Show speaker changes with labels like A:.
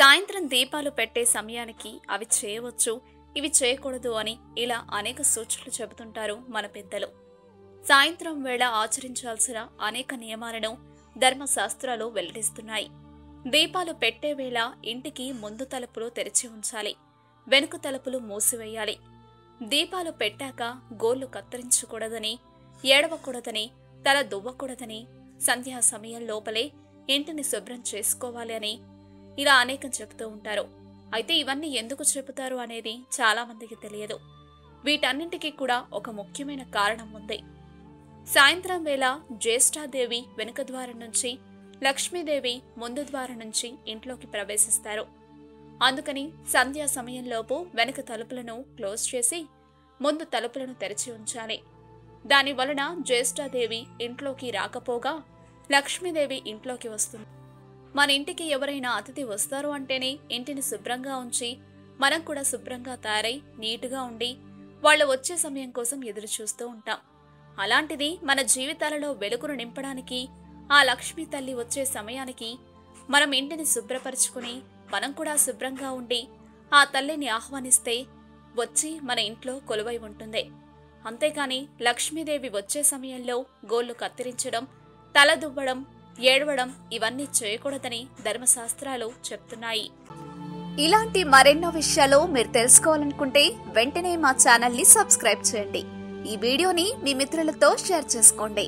A: సాయంత్రం దీపాలు పెట్టే సమయానికి అవి చేయవచ్చు ఇవి చేయకూడదు అని ఇలా అనేక సూచనలు చెబుతుంటారు మన పెద్దలు. సాయంత్రం వేళ ఆచరించాల్సిన అనేక నియమాలను ధర్మశాస్త్రాలు వెల్లడిస్తున్నాయి. దీపాలు పెట్టే వేళ ఇంటికి ముందు తలుపులు తెరిచి ఉంచాలి వెనుక తలుపులు మూసివేయాలి. దీపాలు పెట్టాక గోళ్ళు కత్తిరించకూడదని ఏడవకూడదని తల దువ్వకూడదని సంధ్యా సమయం లోపలే ఇంటిని శుభ్రం చేసుకోవాలి అని ఇలా అనేకం చెబుతూ ఉంటారు. అయితే ఇవన్నీ ఎందుకు చెబుతారు అనేది చాలా మందికి తెలియదు. వీటన్నింటికీ కూడా ఒక ముఖ్యమైన కారణం ఉంది. సాయంత్రం వేళ జ్యేష్ఠాదేవి వెనుక ద్వారం నుంచి లక్ష్మీదేవి ముందు ద్వారం నుంచి ఇంట్లోకి ప్రవేశిస్తారు. అందుకని సంధ్యా సమయంలోపు వెనుక తలుపులను క్లోజ్ చేసి ముందు తలుపులను తెరిచి ఉంచాలి. దాని వలన జ్యేష్ఠాదేవి ఇంట్లోకి రాకపోగా లక్ష్మీదేవి ఇంట్లోకి వస్తుంది. మన ఇంటికి ఎవరైనా అతిథి వస్తారు అంటేనే ఇంటిని శుభ్రంగా ఉంచి మనం కూడా శుభ్రంగా తయారై నీటుగా ఉండి వాళ్ళు వచ్చే సమయం కోసం ఎదురు చూస్తూ ఉంటాం. అలాంటిది మన జీవితాలలో వెలుగును నింపడానికి ఆ లక్ష్మీ తల్లి వచ్చే సమయానికి మనం ఇంటిని శుభ్రపరచుకుని మనం కూడా శుభ్రంగా ఉండి ఆ తల్లిని ఆహ్వానిస్తే వచ్చి మన ఇంట్లో కొలువై ఉంటుంది. అంతేకాని లక్ష్మీదేవి వచ్చే సమయంలో గోళ్ళు కత్తిరించడం తల దువ్వడం ఏడవడం ఇవన్నీ చేయకూడదని ధర్మశాస్త్రాలు చెప్తున్నాయి.
B: ఇలాంటి మరెన్నో విషయాలు మీరు తెలుసుకోవాలనుకుంటే వెంటనే మా ఛానల్ని సబ్స్క్రైబ్ చేయండి. ఈ వీడియోని మీ మిత్రులతో షేర్ చేసుకోండి.